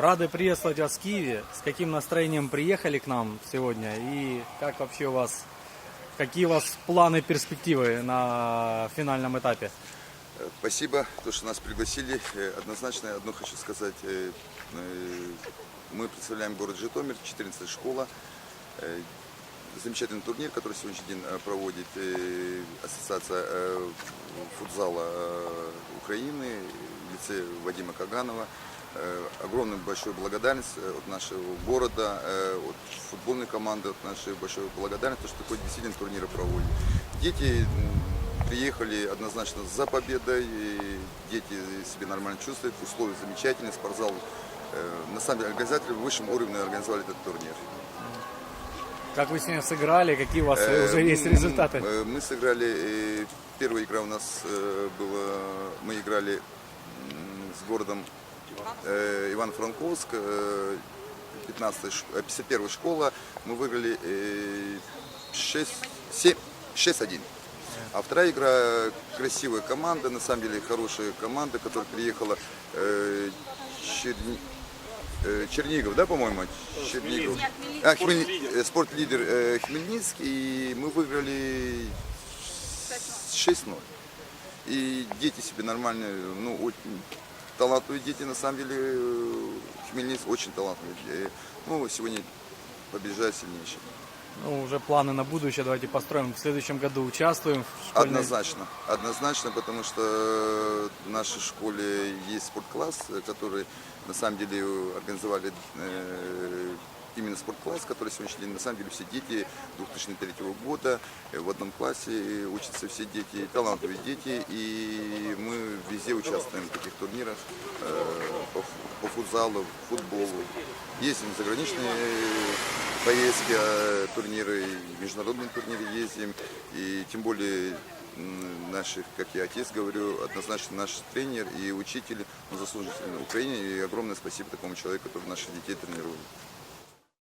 Рады приветствовать вас в Киеве. С каким настроением приехали к нам сегодня и как вообще у вас, какие у вас планы, перспективы на финальном этапе? Э, Спасибо, то, что нас пригласили. Э, Однозначно одно хочу сказать. э, Мы представляем город Житомир, 14 школа. Замечательный турнир, который сегодняшний день проводит Ассоциация футзала Украины лице Вадима Каганова. Э, Огромную большую благодарность э, от нашего города, э, от футбольной команды, от нашей большой благодарности, что такой действительно турниры проводит. Дети приехали однозначно за победой, дети себя нормально чувствуют, условия замечательные, спортзал. На самом деле организаторы в высшем уровне организовали этот турнир. Как вы сегодня сыграли, какие у вас уже есть результаты? Мы сыграли, первая игра у нас была, мы играли с городом Иван-Франковск, э, 15 ш- э, 51 школа, мы выиграли э, 6, 7, 6-1. А вторая игра красивая команда, на самом деле хорошая команда, которая приехала э, Черни- э, Чернигов, да, по-моему? Чернигов. А, Хмель- э, спортлидер э, Хмельницкий, и мы выиграли 6-0. И дети себе нормально, ну, очень талантливые дети, на самом деле, э, Хмельницкий очень талантливый. Э, Ну, сегодня побеждает сильнейший. Ну, уже планы на будущее давайте построим. В следующем году участвуем в школьной... Однозначно, однозначно, потому что в нашей школе есть спорткласс, который на самом деле организовали э, именно спорткласс, который сегодняшний день, на самом деле, все дети 2003 года э, в одном классе э, учатся все дети, талантливые дети, и мы везде участвуем в таких турнирах э, по, по футзалу, футболу. Ездим в заграничные поездки, э, турниры, международные турниры ездим, и тем более наших, как я отец говорю, однозначно наш тренер и учитель, он заслужитель Украине, и огромное спасибо такому человеку, который наших детей тренирует.